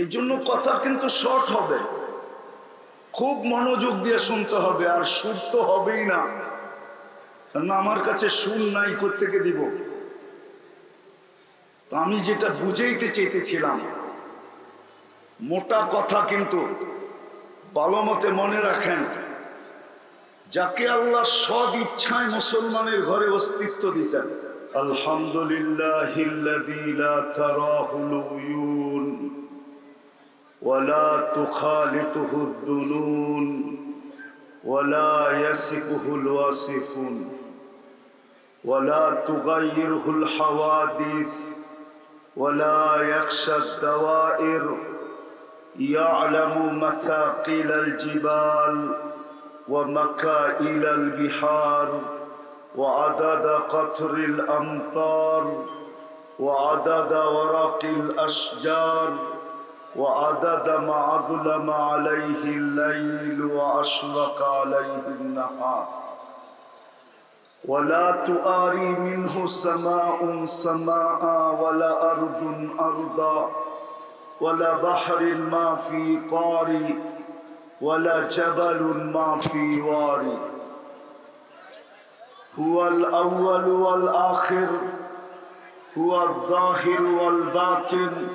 এই জন্য কথা কিন্তু শর্ট হবে। খুব মনোযোগ দিয়ে শুনতে হবে, আর সুর তো হবেই না। আমার কাছে সুর নাই কোথেকে দিব? তো আমি যেটা বুঝাইতে চাইতেছিলাম, মোটা কথা কিন্তু ভালো মতে মনে রাখেন, যাকে আল্লাহ সদ ইচ্ছায় মুসলমানের ঘরে অস্তিত্ব দিছেন। আলহামদুলিল্লাহ ولا تخالطه الذنون ولا يسفه الواصفون ولا تغيره الحوادث ولا يخشى الدوائر يعلم مثاقيل الجبال ومكائل البحار وعدد قطر الأمطار وعدد ورق الأشجار وعدد ما أظلم عليه الليل وأشرق عليه النهار. ولا تؤاري منه سماء سماء ولا أرض أرضا ولا بحر ما في قاري ولا جبل ما في واري. هو الأول والآخر هو الظاهر والباطن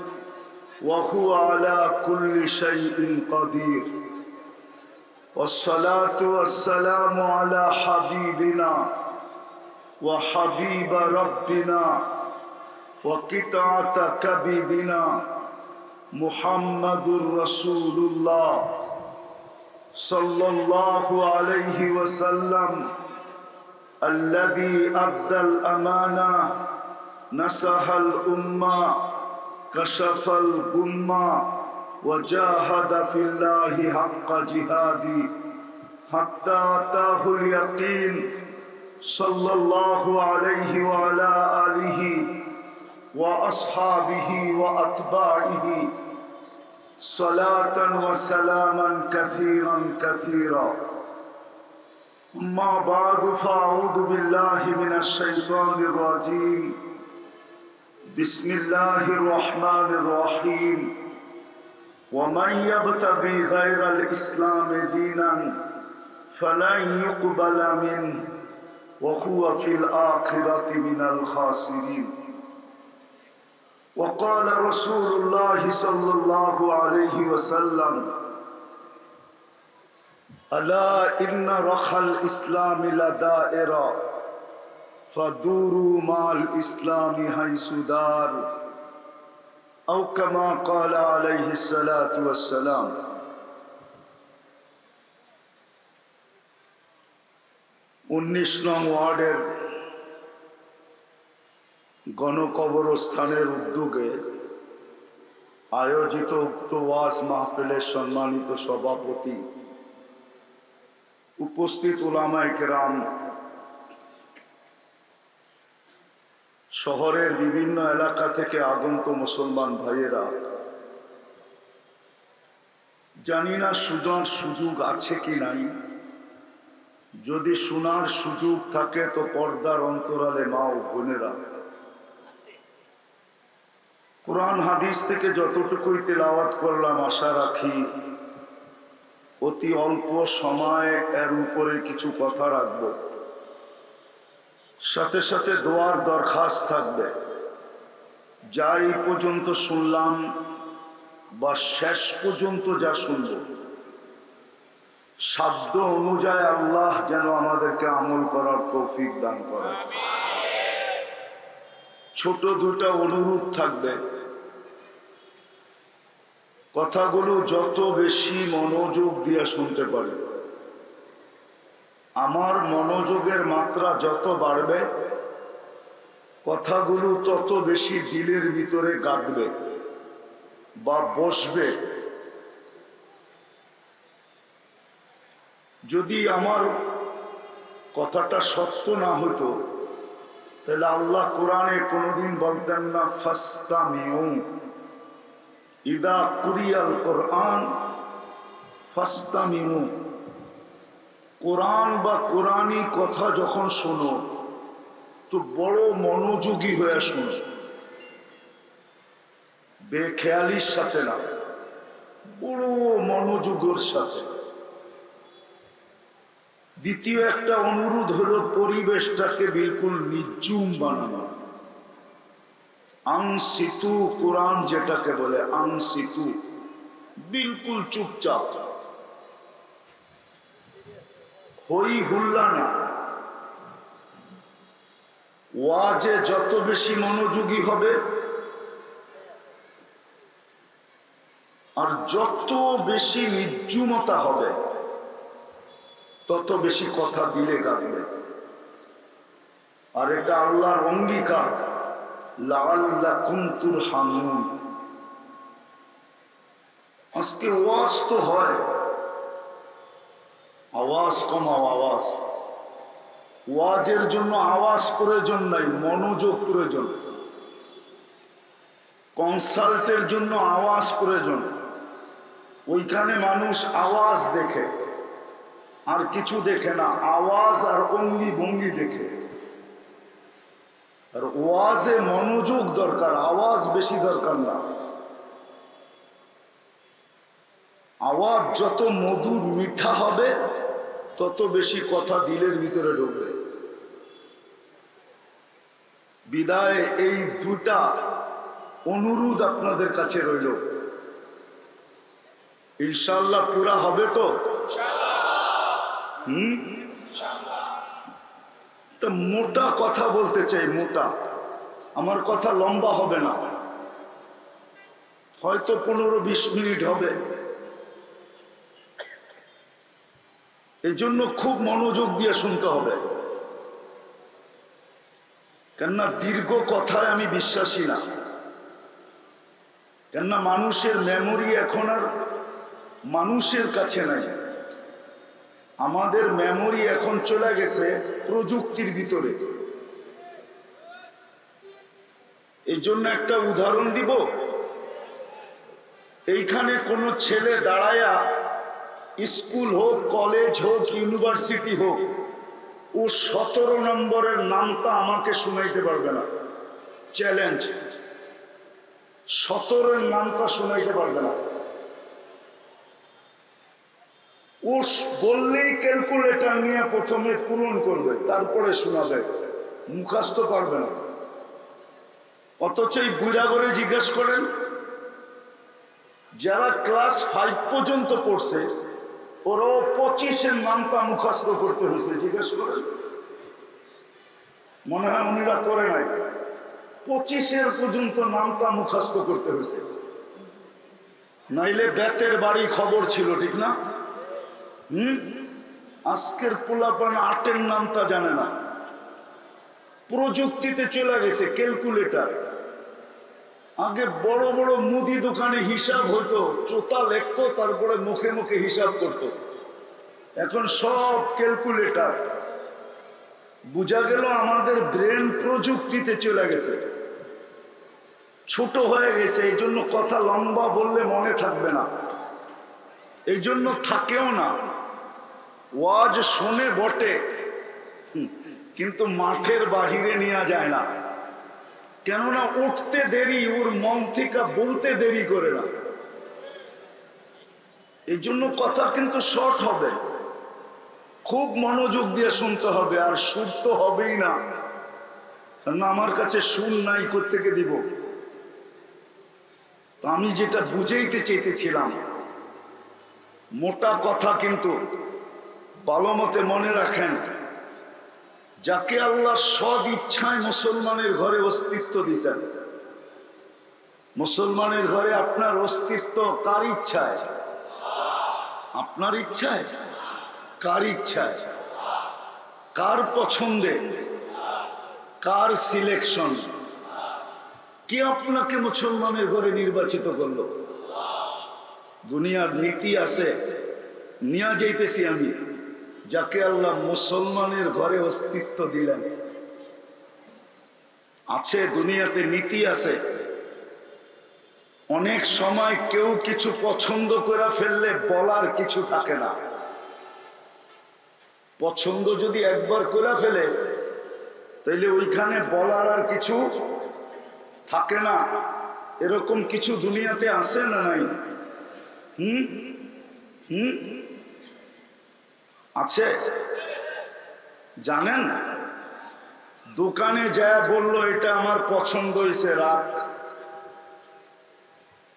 وهو على كل شيء قدير. والصلاة والسلام على حبيبنا وحبيب ربنا وقطعة كبدنا محمد رسول الله صلى الله عليه وسلم الذي أدى الأمانة نصح الأمة كشف الغمة وجاهد في الله حق جهادي حتى أتاه اليقين صلى الله عليه وعلى آله وأصحابه وأتباعه. صلاة وسلاما كثيرا كثيرا. أما بعد فأعوذ بالله من الشيطان الرجيم. بسم الله الرحمن الرحيم ومن يبتغي غير الإسلام دينا فلن يقبل منه وهو في الآخرة من الخاسرين وقال رسول الله صلى الله عليه وسلم ألا إن رخى الإسلام لدائرة فدوروا مع الإسلام حيث دار أو كما قال عليه الصلاة والسلام উনিশ নং ওয়ার্ডের গণকবরস্থানের উদ্যোগে আয়োজিত উক্ত ওয়াজ মাহফিলের সম্মানিত সভাপতি উপস্থিত ওলামায় কেরাম শহরের বিভিন্ন এলাকা থেকে আগন্ত মুসলমান ভাইয়েরা, জানি না সুযোগ সুযোগ আছে কি নাই। যদি শোনার সুযোগ থাকে তো পর্দার অন্তরালে মা ও বোনেরা। কোরআন হাদিস থেকে যতটুকুই তেলাওয়াত করলাম, আশা রাখি অতি অল্প সময় এর উপরে কিছু কথা রাখব। সাথে সাথে দোয়ার দরখাস্ত থাকবে। যা এই পর্যন্ত শুনলাম বা শেষ পর্যন্ত যা শুনব। সাধ্য অনুযায়ী আল্লাহ যেন আমাদেরকে আমল করার তৌফিক দান করে ছোট দুটা অনুরোধ থাকবে। কথাগুলো যত বেশি মনোযোগ দিয়ে শুনতে পারে আমার মনোযোগের মাত্রা যত বাড়বে, কথাগুলো তত বেশি দিলের ভিতরে গাঁদবে বা বসবে। যদি আমার কথাটা সত্য না হতো, তাহলে আল্লাহ কোরআনে কোনোদিন বলতেন না ফাস্তা ইদা কুরিয়াল কোরআন ফাস্তা কোরআন বা কোরআনই কথা যখন শোনো, তো বড় মনোযোগী হয়ে শোনো। বেখেয়ালির সাথে না, বড় মনোযোগের সাথে। দ্বিতীয় একটা অনুরোধ হলো পরিবেশটাকে বিলকুল নির্জুম বানানো। আংসিতু কোরআন যেটাকে বলে আংসিতু বিলকুল চুপচাপ। হই হুল্লা না। ওয়াজে যত বেশি মনোযোগী হবে, আর যত বেশি নির্জুমতা হবে, তত বেশি কথা দিলে গাবে আর এটা আল্লাহর অঙ্গীকার। লাল্লা কুন্তুর হানুন আজকে ওয়াজ তো হয়। আওয়াজ কমাও আওয়াজ। ওয়াজের জন্য আওয়াজ প্রয়োজন নাই, মনোযোগ প্রয়োজন। কনসাল্টের জন্য আওয়াজ প্রয়োজন। ওইখানে মানুষ আওয়াজ দেখে। আর কিছু দেখে না, আওয়াজ আর অঙ্গি ভঙ্গি দেখে। আর ওয়াজে মনোযোগ দরকার, আওয়াজ বেশি দরকার না। আওয়াজ যত মধুর মিঠা হবে, তত বেশি কথা দিলের ভিতরে ঢুকবে। বিদায়, এই দুটা অনুরোধ আপনাদের কাছে রইল। ইনশাল্লাহ পুরা হবে তো? হুম? মোটা কথা বলতে চাই, মোটা। আমার কথা লম্বা হবে না। হয়তো পনেরো বিশ মিনিট হবে। এই জন্য খুব মনোযোগ দিয়ে শুনতে হবে। কেননা দীর্ঘ কথায় আমি বিশ্বাসী না। কেননা মানুষের মেমোরি এখন আর মানুষের কাছে নাই। আমাদের মেমোরি এখন চলে গেছে প্রযুক্তির ভিতরে। এই জন্য একটা উদাহরণ দিব। এইখানে কোনো ছেলে দাঁড়ায়া স্কুল হোক, কলেজ হোক, ইউনিভার্সিটি হোক, ও সতেরো নম্বরের নামটা আমাকে শুনাইতে পারবে না। চ্যালেঞ্জ সতেরোর নামটা শুনাইতে পারবে না। ও বললেই ক্যালকুলেটার নিয়ে প্রথমে পূরণ করবে, তারপরে শোনাবে মুখাস্ত পারবে না। অথচ এই বুড়া জিজ্ঞেস করেন, যারা ক্লাস ফাইভ পর্যন্ত পড়ছে ওরাও পঁচিশের নামটা মুখাস্ত করতে হয়েছে, জিজ্ঞেস করেন মনে হয় উনিরা করে নাই। পঁচিশের পর্যন্ত নামটা মুখাস্ত করতে হয়েছে। নাইলে বেতের বাড়ি খবর ছিল, ঠিক না? হুম? আজকের পোলাপান আটের নামটা জানে না। প্রযুক্তিতে চলে গেছে, ক্যালকুলেটর। আগে বড় বড় মুদি দোকানে হিসাব হতো চোতা লেখতো, তারপরে মুখে মুখে হিসাব করত। এখন সব ক্যালকুলেটর। বোঝা গেল আমাদের ব্রেন প্রযুক্তিতে চলে গেছে। ছোট হয়ে গেছে, এই জন্য কথা লম্বা বললে মনে থাকবে না। এই জন্য থাকেও না। ওয়াজ শোনে বটে। কিন্তু মাঠের বাহিরে নেওয়া যায় না। কেননা উঠতে দেরি, ওর মন থেকে বলতে দেরি করে না। এই জন্য কথা কিন্তু শর্ট হবে। খুব মনোযোগ দিয়ে শুনতে হবে, আর সুর তো হবেই না। কারণ আমার কাছে সুর নাই কোথেকে দিব? তো আমি যেটা বুঝাইতে চাইতেছিলাম, মোটা কথা কিন্তু ভালো মতে মনে রাখেন। যাকে আল্লাহ সদ ইচ্ছায় মুসলমানের ঘরে অস্তিত্ব দিছেন মুসলমানের ঘরে আপনার অস্তিত্ব কার ইচ্ছায়? আপনার ইচ্ছায়? কার ইচ্ছায়? কার পছন্দে? কার সিলেকশন কে আপনাকে মুসলমানের ঘরে নির্বাচিত করল? দুনিয়ার নীতি আছে। নিয়ে যাইতেছি আমি। যাকে আল্লাহ মুসলমানের ঘরে অস্তিত্ব দিলেন। আছে, দুনিয়াতে নীতি আছে। অনেক সময় কেউ কিছু পছন্দ করে ফেললে বলার কিছু থাকে না। পছন্দ যদি একবার করে ফেলে, তাইলে ওইখানে বলার আর কিছু থাকে না। এরকম কিছু দুনিয়াতে আসে না নাই? হুম? হুম? আছে? জানেন? দোকানে যা বলল, এটা আমার পছন্দ হয়েছে রাখ।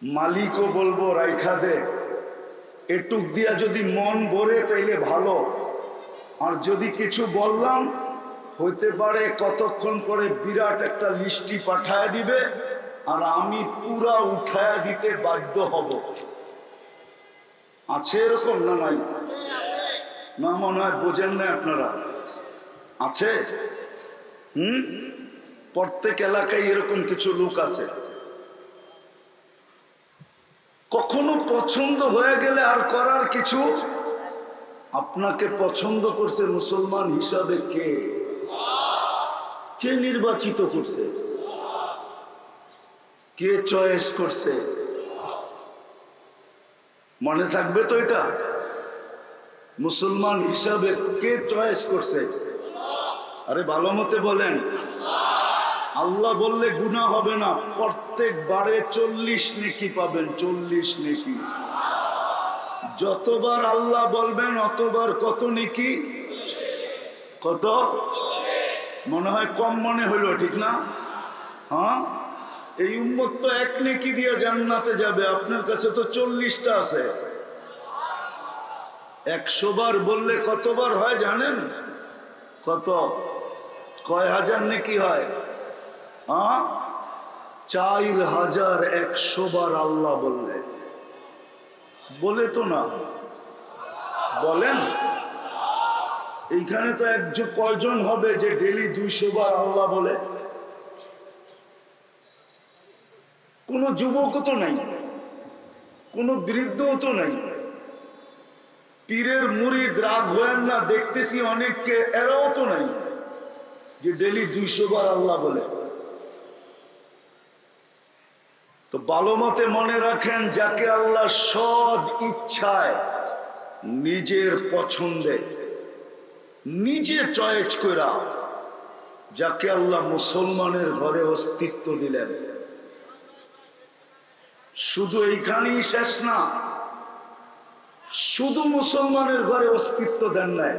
মালিকও বলব রাইখা দে। এটুক দিয়া যদি মন ভরে তাইলে ভালো। আর যদি কিছু বললাম, হইতে পারে কতক্ষণ পরে বিরাট একটা লিস্টি পাঠায় দিবে, আর আমি পুরা উঠায় দিতে বাধ্য হব। আছে এরকম না নাই? না মনে হয় বোঝেন না আপনারা। আছে? হুম? প্রত্যেক এলাকায় এরকম কিছু লোক আছে। কখনো পছন্দ হয়ে গেলে আর করার কিছু? আপনাকে পছন্দ করছে মুসলমান হিসাবে কে? কে নির্বাচিত করছে? কে চয়েস করছে? মনে থাকবে তো এটা? মুসলমান হিসাবে কে চয়েস করছে? আরে ভালো মতে বলেন। আল্লাহ বললে গুণা হবে না। প্রত্যেক বারে চল্লিশ নেকি পাবেন, চল্লিশ নেকি। যতবার আল্লাহ বলবেন, অতবার কত নেকি? কত? মনে হয় কম মনে হইল, ঠিক না? হ্যাঁ? এই উম্মত তো এক নেকি দিয়ে জান্নাতে যাবে, আপনার কাছে তো চল্লিশটা আছে। একশো বার বললে কতবার হয় জানেন? কত? কয় হাজার নেকি হয়? চার হাজার একশো বার আল্লাহ বললে। বলে তো না। বলেন। এইখানে তো একজন কয়জন হবে যে ডেলি দুইশো বার আল্লাহ বলে? কোনো যুবকও তো নাই। কোনো বৃদ্ধও তো নাই। পীরের মুরিদ রাগ হয়েন না, দেখতেছি অনেককে, এরাও তো নাই। যে ডেলি দুইশো বার আল্লাহ বলে। তো ভালো মতে মনে রাখেন, যাকে আল্লাহ সদ ইচ্ছায় নিজের পছন্দে, নিজে চয়েস করা যাকে আল্লাহ মুসলমানের ঘরে অস্তিত্ব দিলেন। শুধু এইখানেই শেষ না শুধু মুসলমানের ঘরে অস্তিত্ব দেন নাই।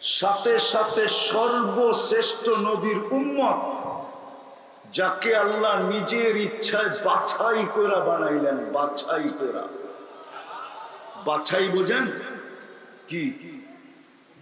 সাথে সাথে সর্বশ্রেষ্ঠ নবীর উম্মত, যাকে আল্লাহ নিজের ইচ্ছায় বাছাই করা বানাইলেন, বাছাই করা বাছাই বোঝেন? কি?